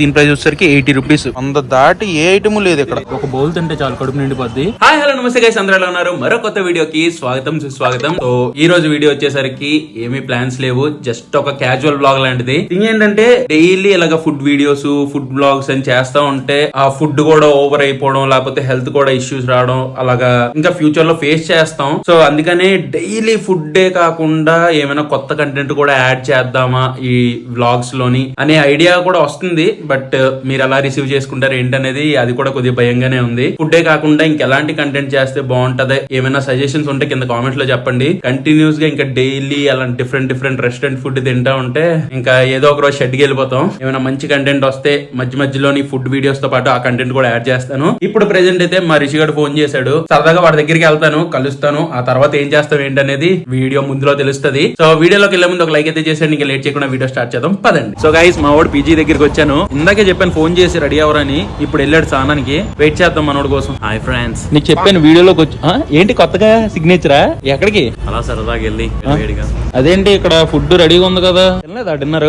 దీని ప్రైస్ వచ్చేసరికి eighty rupees. వంద దాటి ఏ ఐటమ్ లేదు ఇక్కడ. ఒక బౌల్ తింటే చాలు కడుపు నిండిపోద్ది. హాయ్ హలో నమస్తే గైస్ అందరూ ఎలా ఉన్నారు? మరో కొత్త వీడియోకి స్వాగతం సుస్వాగతం. సో ఈ రోజు వీడియో వచ్చేసరికి ఏమీ ప్లాన్స్ లేవు జస్ట్ ఒక క్యాజువల్ బ్లాగ్ లాంటిది. థింగ్ ఏంటంటే డైలీ ఇలాగ ఫుడ్ వీడియోస్ ఫుడ్ బ్లాగ్స్ అని చేస్తా ఉంటే ఆ ఫుడ్ కూడా ఓవర్ అయిపోవడం లేకపోతే హెల్త్ కూడా ఇష్యూస్ రావడం అలాగా ఇంకా ఫ్యూచర్లో ఫేస్ చేస్తాం. సో అందుకనే డైలీ ఫుడ్డే కాకుండా ఏమైనా కొత్త కంటెంట్ కూడా యాడ్ చేద్దామా ఈ వ్లాగ్స్లోని అనే ఐడియా కూడా వస్తుంది. బట్ మీరు ఎలా రిసీవ్ చేసుకుంటారు ఏంటనేది అది కూడా కొద్దిగా భయంగానే ఉంది. ఫుడ్డే కాకుండా ఇంకెలాంటి కంటెంట్ చేస్తే బాగుంటది? ఏమైనా సజెషన్స్ ఉంటే కింద కామెంట్స్లో చెప్పండి. కంటిన్యూస్గా ఇంకా డైలీ అలాంటి డిఫరెంట్ డిఫరెంట్ రెస్టారెంట్ ఫుడ్ తింటా ఉంటే ఇంకా ఏదో ఒక రోజు షెడ్కి వెళ్ళిపోతాం. ఏమైనా మంచి కంటెంట్ వస్తే మధ్య మధ్యలోని ఫుడ్ వీడియోస్తో పాటు ఆ కంటెంట్ కూడా యాడ్ చేస్తాను. ఇప్పుడు ప్రెసెంట్ అయితే మా రిషి ఫోన్ చేశాడు. సరదాగా వాడి దగ్గరికి వెళ్తాను కలుస్తాను. ఆ తర్వాత ఏం చేస్తాం ఏంటనేది వీడియో ముందులో తెలుస్తుంది. సో వీడియోలోకి వెళ్ళే ముందు ఒక లైక్ అయితే చేసాడు ఇంకా లేట్ చేయకుండా వీడియో స్టార్ట్ చేద్దాం. పదండి. సో గైస్ మా వాడు పీజీ దగ్గరికి వచ్చాను. ఇందాకే చెప్పాను ఫోన్ చేసి రెడీ అవ్వరని. ఇప్పుడు వెళ్ళాడు స్నానానికి వెయిట్ చేద్దాం మనోడి కోసం. హాయ్ ఫ్రెండ్స్ నీకు చెప్పాను వీడియోలోకి వచ్చి ఆ, ఏంటి కొత్తగా సిగ్నేచరా ఎక్కడికి? అలా సరదాగా వెళ్ళి వేడిగా. అదేంటి ఇక్కడ ఫుడ్ రెడీగా ఉంది కదా? వెళ్ళలేదా డిన్నర్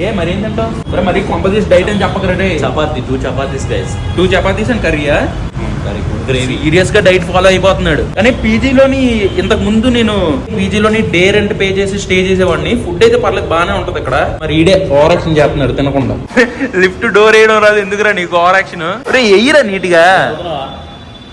ఏ మరి ఏంటంటావు మరి కొంపదీస్ డైట్ అని చెప్పకరండి chapati two chapatis guys two chapatis and కర్రీయా సీరియస్గా డైట్ ఫాలో అయిపోతున్నాడు. కానీ పీజీలోని ఇంతకు ముందు నేను పీజీలోని డే రెంట్ పే చేసి స్టే చేసేవాడిని. ఫుడ్ అయితే పర్లేదు బాగానే ఉంటది ఇక్కడ మరి ఈడే ఓవర్ యాక్షన్ చేస్తున్నాడు తినకుండా. లిఫ్ట్ డోర్ వేయడం రాదు ఎందుకురా నీకు ఓవర్ యాక్షన్ ఎయ్యరా నీట్గా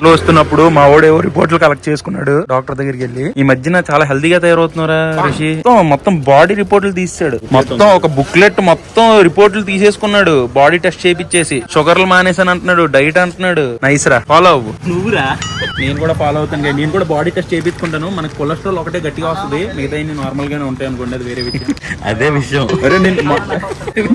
లో వస్తున్నప్పుడు మా వాడు ఏవో రిపోర్ట్లు కలెక్ట్ చేసుకున్నాడు. డాక్టర్ దగ్గరికి వెళ్ళి ఈ మధ్యన చాలా హెల్దీగా తయారవుతున్నారా రిషి. మొత్తం- మొత్తం బాడీ రిపోర్ట్లు తీసాడు మొత్తం ఒక బుక్లెట్ మొత్తం రిపోర్ట్లు తీసేసుకున్నాడు. బాడీ టెస్ట్ చేపిచ్చేసి షుగర్లు మానేసాను అంటున్నాడు డైట్ అంటున్నాడు. నైస్ రా ఫాలో అవ్వు నువ్వురా. నేను కూడా ఫాలో అవుతాను కదా. నేను కూడా బాడీ టెస్ట్ చేయించుకుంటాను మనకి కొలెస్ట్రాల్ ఒకటే గట్టిగా వస్తుంది. మిగతా నార్మల్ గానే ఉంటాయి అనుకోండి అది వేరే విషయం. అదే విషయం. అరే నేను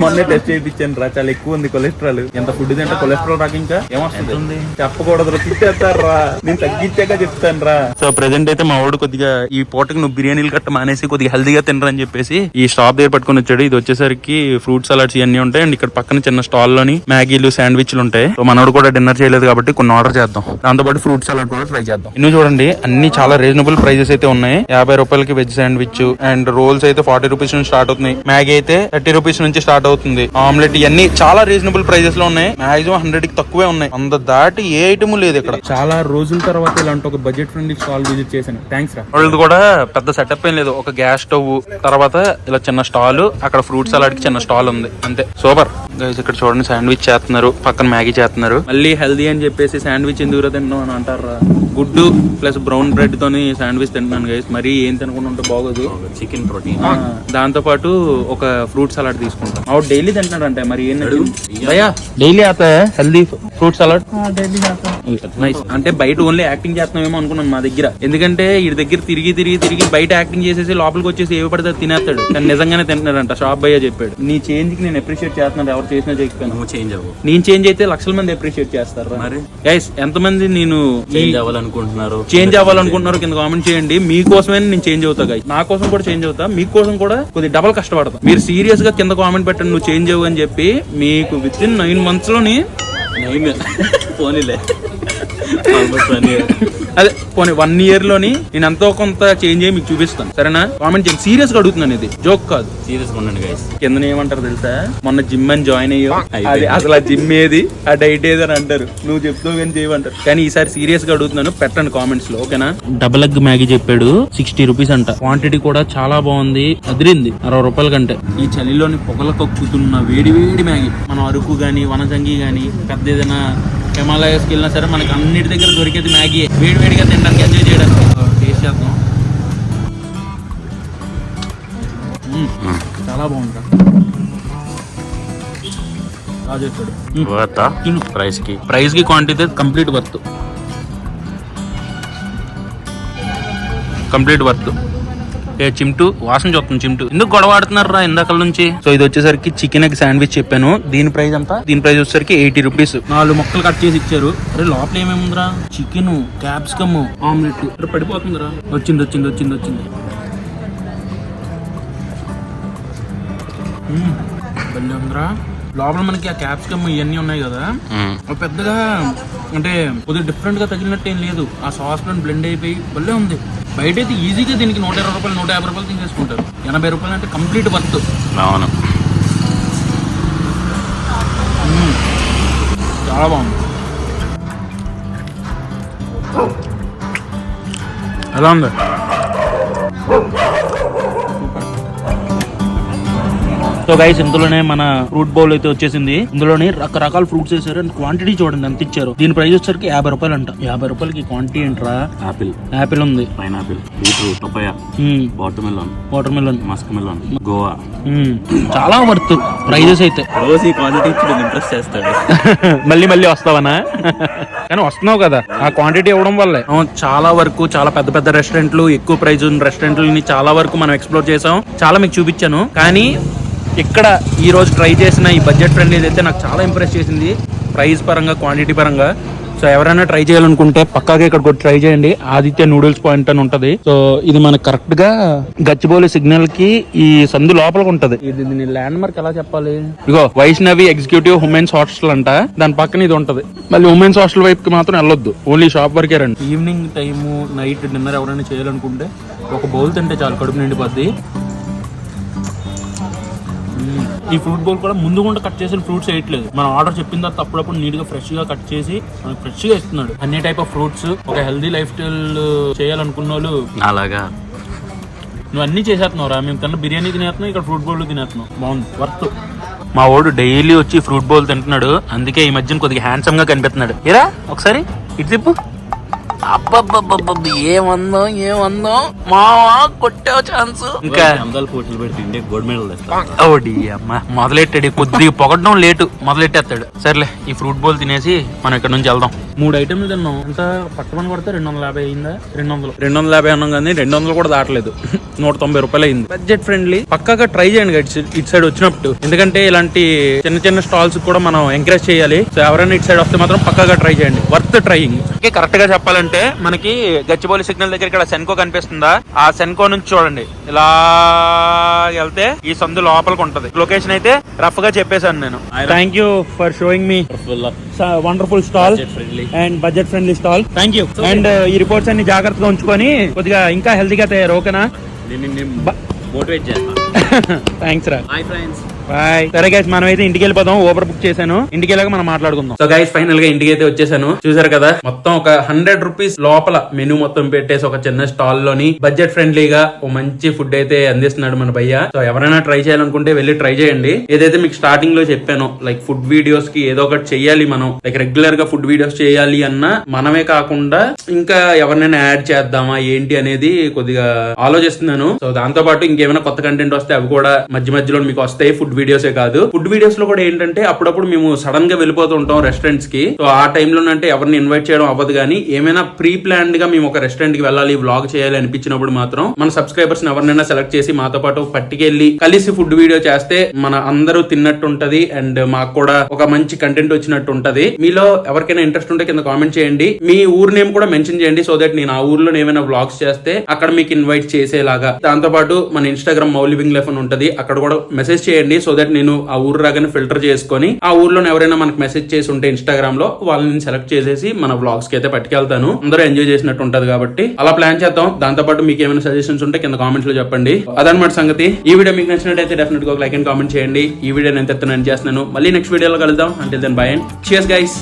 మొన్నే టెస్ట్ చేయించాను రా. చాలా ఎక్కువ ఉంది కొలెస్ట్రాల్ ఎంత ఫుడ్ తింటే కొలెస్ట్రాల్ రాక ఇంకా? ఏమొస్తుంది? చెప్పకూడదు. రా తిట్టేస్తారు? రా నేను తగ్గించాక చెప్తాను రా. సో ప్రెసెంట్ అయితే మా వాడు కొద్దిగా ఈ పూటకి నువ్వు బిర్యానీలు కట్ట మానేసి కొద్దిగా హెల్దీగా తినరని చెప్పేసి ఈ స్టాప్ దగ్గర పట్టుకొని వచ్చాడు. ఇది వచ్చేసరికి ఫ్రూట్ సలాడ్స్ ఇవన్నీ ఉంటాయి. అండ్ ఇక్కడ పక్కన చిన్న స్టాల్లోని మ్యాగీలు శాండ్విచ్లు ఉంటాయి. సో మనోడు కూడా డిన్నర్ చేయలేదు కాబట్టి కొన్ని ఆర్డర్ చేద్దాం. దాంతో పాటు ఫ్రూట్ సలాడ్ కూడా ట్రై చేద్దాం. ఇన్ని చూడండి అన్ని చాలా రీజనబుల్ ప్రైజెస్ అయితే ఉన్నాయి. యాభై రూపాయలకి వెజ్ శాండ్విచ్ అండ్ రోల్స్ అయితే ఫార్టీ రూపీస్ నుంచి స్టార్ట్ అవుతున్నాయి. మ్యాగీ అయితే థర్టీ రూపీస్ నుంచి స్టార్ట్ అవుతుంది. ఆమ్లెట్ ఇవన్నీ చాలా రీజనబుల్ ప్రైజెస్లో ఉన్నాయి. మాక్సిమం హండ్రెడ్కి తక్కువే ఉన్నాయి. వంద దాటి ఏ ఐటమ్ లేదు ఇక్కడ. చాలా రోజుల తర్వాత ఇలాంటి ఒక బడ్జెట్ ఫ్రెండ్లీ స్టాల్ విజిట్ చేశాను. థ్యాంక్స్ రా. వాళ్ళది కూడా పెద్ద సెటప్ ఏం లేదు. ఒక గ్యాస్ స్టవ్ తర్వాత ఇలా చిన్న స్టాల్ అక్కడ ఫ్రూట్ సలాడ్కి చిన్న స్టాల్ ఉంది. అంతే. సూపర్ గైస్ ఇక్కడ చూడండి శాండ్విచ్ చేస్తున్నారు. పక్కన మ్యాగీ చేస్తున్నారు. మళ్ళీ హెల్దీ అని చెప్పేసి శాండ్విచ్ ఎందుకు తింటాం అని అంటారా? గుడ్డు ప్లస్ బ్రౌన్ బ్రెడ్ తోని శాండ్విచ్ తింటున్నాను గైస్ మరీ ఏం తినకుండా ఉంటే బాగోదు. Chicken protein. దాంతో పాటు ఒక ఫ్రూట్ సలాడ్ తీసుకుంటాం. ఆవిడ డైలీ తింటున్నాడు అంటే మరి ఏం భయ్యా డైలీ ఆత హెల్దీ ఫ్రూట్ సలాడ్ నైస్ అంటే బయట ఓన్లీ యాక్టింగ్ చేస్తున్నామేమో అనుకున్నాను మా దగ్గర. ఎందుకంటే ఈ దగ్గర తిరిగి తిరిగి తిరిగి బయట యాక్టింగ్ చేసేసి లోపలికి వచ్చేసి ఏవి పడితే తినేస్తాడు. కానీ నిజంగానే తింటున్నాడంట. షాప్ భయ్య చెప్పాడు. నీ చేంజ్కి నేను అప్రిషియేట్ చేస్తున్నాడు ఎవరు చేసినా చేయకపోయినా. నువ్వు చేంజ్ అవ్వు. నేను చేంజ్ అయితే లక్షల మంది అప్రిషియేట్ చేస్తారు మరి? గైస్ ఎంతమంది నేను చేంజ్ అవ్వాలనుకుంటున్నారు? చేంజ్ అవ్వాలనుకుంటున్నారు కింద కామెంట్ చేయండి. మీకోసమే నేను చేంజ్ అవుతా guys. నా కోసం కూడా చేంజ్ అవుతా. మీకోసం కూడా కొద్ది డబల్ కష్టపడతా. మీరు సీరియస్గా కింద కామెంట్ పెట్టండి. నువ్వు చేంజ్ అవ్వు అని చెప్పి మీకు విత్ ఇన్ నైన్ మంత్స్లోని నేను పోనీలే. అదే పోనీ వన్ ఇయర్లోని నేను ఎంతో కొంత చేంజ్ అయ్యి మీకు చూపిస్తాను. సరేనా? కామెంట్ చేయండి. సీరియస్గా అడుగుతున్నాను ఇది. జోక్ కాదు. సీరియస్గా ఉండండి గైస్ కింద ఏమంటారు తెలుసా? మొన్న జిమ్ అని జాయిన్ అయ్యో. అది అసలు ఆ జిమ్ ఏది? ఆ డైట్ ఏది అని అంటారు. నువ్వు చెప్తావు కానీ చేయమంటారు. కానీ ఈసారి సీరియస్గా అడుగుతున్నాను పెట్టండి కామెంట్స్లో ఓకేనా? డబల్ ఎగ్ మ్యాగీ చెప్పాడు సిక్స్టీ రూపీస్ అంట. క్వాంటిటీ కూడా చాలా బాగుంది అదిరింది అరవై రూపాయల కంటే. ఈ చలిలోని పొగల కక్కుతున్న వేడి వేడి మ్యాగీ. మనం అరకు గాని వనజంగి గాని పెద్ద ఏదైనా హిమాలయస్కి వెళ్ళినా సరే మనకి అన్నిటి దగ్గర దొరికేది మ్యాగీ. వేడి వేడిగా తినడానికి ఎంజాయ్ చేయడానికి టేస్ట్ చేద్దాం. చాలా బాగుంటా బాగా చేస్తాడు తిను. ప్రైస్కి? ప్రైస్కి quantity complete worth complete worth ఏ చిమ్టు వాసన చూస్తుంది చిమ్టు ఎందుకు గొడవ ఆడుతున్నారా ఇందాకల నుంచి? సో ఇది వచ్చేసరికి చికెన్ ఎగ్ శాండ్విచ్ చెప్పాను. దీని ప్రైస్ ఎంత? దీని ప్రైస్ వచ్చేసరికి ఎయిటీ రూపీస్ నాలుగు ముక్కలు కట్ చేసి ఇచ్చారు. అరే లోపల ఏమేముందిరా చికెన్ క్యాప్సికమ్ ఆమ్లెట్ పడిపోతుందిరా వచ్చింది వచ్చింది వచ్చింది వచ్చింది. ఉందిరా. లోపల మనకి ఆ క్యాప్సికమ్ ఇవన్నీ ఉన్నాయి కదా. పెద్దగా అంటే కొద్దిగా డిఫరెంట్గా తగిలినట్టు ఏం లేదు. ఆ సాస్లో బ్లెండ్ అయిపోయి భలే ఉంది. బయట అయితే ఈజీగా దీనికి నూట ఇరవై రూపాయలు నూట యాభై రూపాయలు తీసుకుంటారు ఎనభై రూపాయలు అంటే కంప్లీట్ వర్త్. అవును. చాలా బాగుంది. ఎలా ఉంది? సో గైస్ ఇందులోనే మన ఫ్రూట్ బౌల్ అయితే వచ్చేసింది. ఇందులోనే రకరకాల ఫ్రూట్స్ వేసారు అండ్ క్వాంటిటీ చూడండి ఎంత ఇచ్చారు. దీని ప్రైస్ వచ్చరికి యాభై రూపాయలు అంట యాభై రూపాయలకి క్వాంటిటీ ఏంట్రా? యాపిల్ యాపిల్ ఉంది. Pineapple beetroot papaya watermelon watermelon muskmelon guava చాలా వర్త్ ప్రైజెస్ అయితే. రోజు ఈ క్వాంటిటీ ఇచ్చి ఇంట్రెస్ట్ చేస్తాడు మళ్ళీ మళ్ళీ వస్తావనా? కానీ వస్తున్నావు కదా ఆ క్వాంటిటీ ఇవ్వడం వల్లే. చాలా వరకు చాలా పెద్ద పెద్ద రెస్టారెంట్లు ఎక్కువ ప్రైజ్ ఉన్న రెస్టారెంట్లని చాలా వరకు మనం ఎక్స్ప్లోర్ చేసాం. చాలా మీకు చూపించాను. కానీ ఇక్కడ ఈ రోజు ట్రై చేసిన ఈ బడ్జెట్ ఫ్రెండ్లీ అయితే నాకు చాలా ఇంప్రెస్ చేసింది. ప్రైస్ పరంగా క్వాంటిటీ పరంగా. సో ఎవరైనా ట్రై చేయాలనుకుంటే పక్కాగా ఇక్కడ కూడా ట్రై చేయండి. ఆదిత్య నూడిల్స్ పాయింట్ అని ఉంటది. సో ఇది మనకు కరెక్ట్గా గచ్చిబౌలి సిగ్నల్కి ఈ సందు లోపలికి ఉంటది. ఇది దీని ల్యాండ్ మార్క్ ఎలా చెప్పాలి? ఇగో వైష్ణవి ఎగ్జిక్యూటివ్ ఉమెన్స్ హాస్టల్ అంట. దాని పక్కన ఇది ఉంటది. మళ్ళీ ఉమెన్స్ హాస్టల్ వైపుకి మాత్రం వెళ్ళొద్దు. ఓన్లీ షాప్ వరకే రండి. ఈవినింగ్ టైము నైట్ డిన్నర్ ఎవరైనా చేయాలనుకుంటే ఒక బౌల్ తింటే చాలు కడుపు నిండిపోద్ది. ఈ ఫ్రూట్ బౌల్ కూడా ముందు కూడా కట్ చేసిన ఫ్రూట్స్ వేయట్లేదు. మనం ఆర్డర్ చెప్పిన తర్వాత అప్పుడప్పుడు నీట్గా ఫ్రెష్గా కట్ చేసి మనకి ఫ్రెష్గా ఇస్తున్నాడు. అన్ని టైప్ ఆఫ్ ఫ్రూట్స్ ఒక హెల్దీ లైఫ్ స్టైల్ చేయాలనుకున్న వాళ్ళు అలాగా. నువ్వు అన్ని చేసేస్తున్నావు రా. మేము తిన్న బిర్యానీ తినేస్తున్నావు ఇక్కడ ఫ్రూట్ బౌల్ తినేస్తున్నావు బాగుంది. వర్త్ మా వాడు డైలీ వచ్చి ఫ్రూట్ బౌల్ తింటున్నాడు. అందుకే ఈ మధ్యన కొద్దిగా హ్యాండ్సమ్గా కనిపిస్తున్నాడు. ఏరా? ఒకసారి ఇటు తిప్పు. ఏమందో ఏమందో. మావా కొట్టావు ఛాన్స్. ఇంకా అందాలు పోటీలు పెడితే ఇండియా గోల్డ్ మెడల్ తెస్తాడు ఓడి అమ్మ మొదలెట్టాడు. కొద్దిగా పొగడడం లేటు మొదలెట్టేస్తాడు. సర్లే ఈ ఫ్రూట్ బౌల్ తినేసి మనం ఇక్కడ నుంచి వెళ్దాం. మూడు ఐటమ్లు తిన్నాం. ఎంత పట్టమని కొడితే రెండు వందల యాభై అయిందా? రెండు వందలు రెండు వందల యాభై అన్నాం కానీ రెండు వందలు కూడా దాటలేదు. నూట తొంభై రూపాయలు అయింది. Budget friendly. పక్కాగా ట్రై చేయండి ఇటు సైడ్ వచ్చినప్పుడు. ఎందుకంటే ఇలాంటి చిన్న చిన్న స్టాల్స్ కూడా మనం ఎంకరేజ్ చేయాలి. సో ఎవరైనా ఇటు సైడ్ వస్తే మాత్రం పక్కాగా ట్రై చేయండి. వర్త్ ట్రైయింగ్ కరెక్ట్గా చెప్పాలంటే మనకి గచ్చిబౌలి సిగ్నల్ దగ్గర ఇక్కడ సెన్కో కనిపిస్తుందా? ఆ సెన్కో నుంచి చూడండి. ఇలా వెళ్తే ఈ సందు లోపలికి ఉంటది. లొకేషన్ అయితే రఫ్గా చెప్పేశాను నేను. Thank you for showing me wonderful stall and budget friendly stall thank you and ఈ రిపోర్ట్స్ అన్ని జాగ్రత్తగా ఉంచుకొని కొద్దిగా ఇంకా హెల్తీగా తయారు ఓకేనా మోటివేట్ చేస్తా. థ్యాంక్స్ రా. హాయ్ ఫ్రెండ్స్ బాయ్ సరే గైస్ మనం అయితే ఇంటికి వెళ్ళిపోదాం ఓవర్ బుక్ చేశాను. ఇంటికి వెళ్ళాక మనం మాట్లాడుకుందాం. సో గైస్ ఫైనల్గా ఇంటికి అయితే వచ్చేసాను. చూసారు కదా మొత్తం ఒక హండ్రెడ్ రూపీస్ లోపల మెనూ మొత్తం పెట్టేసి ఒక చిన్న స్టాల్లోని బడ్జెట్ ఫ్రెండ్లీగా ఓ మంచి ఫుడ్ అయితే అందిస్తున్నాడు మన భయ్య. సో ఎవరైనా ట్రై చేయాలనుకుంటే వెళ్ళి ట్రై చేయండి. ఏదైతే మీకు స్టార్టింగ్లో చెప్పానో లైక్ ఫుడ్ వీడియోస్కి ఏదో ఒకటి చెయ్యాలి మనం లైక్ రెగ్యులర్గా ఫుడ్ వీడియోస్ చేయాలి అన్న మనమే కాకుండా ఇంకా ఎవరినైనా యాడ్ చేద్దామా ఏంటి అనేది కొద్దిగా ఆలోచిస్తున్నాను. సో దాంతో పాటు ఇంకేమైనా కొత్త కంటెంట్ వస్తే అవి కూడా మధ్య మధ్యలో మీకు వస్తాయి. ఫుడ్ వీడియోసే కాదు. ఫుడ్ వీడియోస్లో కూడా ఏంటంటే అప్పుడప్పుడు మేము సడన్గా వెళ్ళిపోతూ ఉంటాం రెస్టారెంట్స్కి. సో ఆ టైంలో అంటే ఎవరిని ఇన్వైట్ చేయడం అవ్వదు కానీ ఏమైనా ప్రీ ప్లాన్డ్గా మేము ఒక రెస్టారెంట్కి వెళ్ళాలి వ్లాగ్ చేయాలి అనిపించినప్పుడు మాత్రం మన సబ్స్క్రైబర్స్ ఎవరినైనా సెలెక్ట్ చేసి మాతో పాటు పట్టుకెళ్ళి కలిసి ఫుడ్ వీడియో చేస్తే మన అందరూ తిన్నట్టు ఉంటది అండ్ మాకు కూడా ఒక మంచి కంటెంట్ వచ్చినట్టు ఉంటది మీలో ఎవరికైనా ఇంట్రెస్ట్ ఉంటే కింద కామెంట్ చేయండి. మీ ఊరు నేమ్ కూడా మెన్షన్ చేయండి సో దట్ నేను ఆ ఊర్లో ఏమైనా వ్లాగ్స్ చేస్తే అక్కడ మీకు ఇన్వైట్ చేసేలాగా. దాంతో పాటు మన ఇన్స్టాగ్రామ్ మౌలివింగ్ లెఫ్ అని ఉంటది. అక్కడ కూడా మెసేజ్ చేయండి. సో దట్ నేను ఆ ఊరు రాగానే ఫిల్టర్ చేసుకొని ఆ ఊర్లో ఎవరైనా మనకు మెసేజ్ చేసి ఉంటే ఇన్స్టాగ్రామ్లో వాళ్ళని సెలెక్ట్ చేసేసి మన వ్లాగ్స్కి అయితే పట్టుకెళ్తాను. అందరూ ఎంజాయ్ చేసినట్టు ఉంటది కాబట్టి అలా ప్లాన్ చేద్దాం. దాంతో పాటు మీకు ఏమైనా సజెషన్స్ ఉంటే కింద కామెంట్స్లో చెప్పండి. అదనమాట సంగతి. ఈ వీడియో మీకు నచ్చినట్టయితే డెఫినెట్గా ఒక లైక్ అండ్ కామెంట్ చేయండి. ఈ వీడియో నేను ఎంత చేస్తున్నాను. మళ్ళీ నెక్స్ట్ వీడియోలో కలుద్దాం. అంటే then bye and cheers guys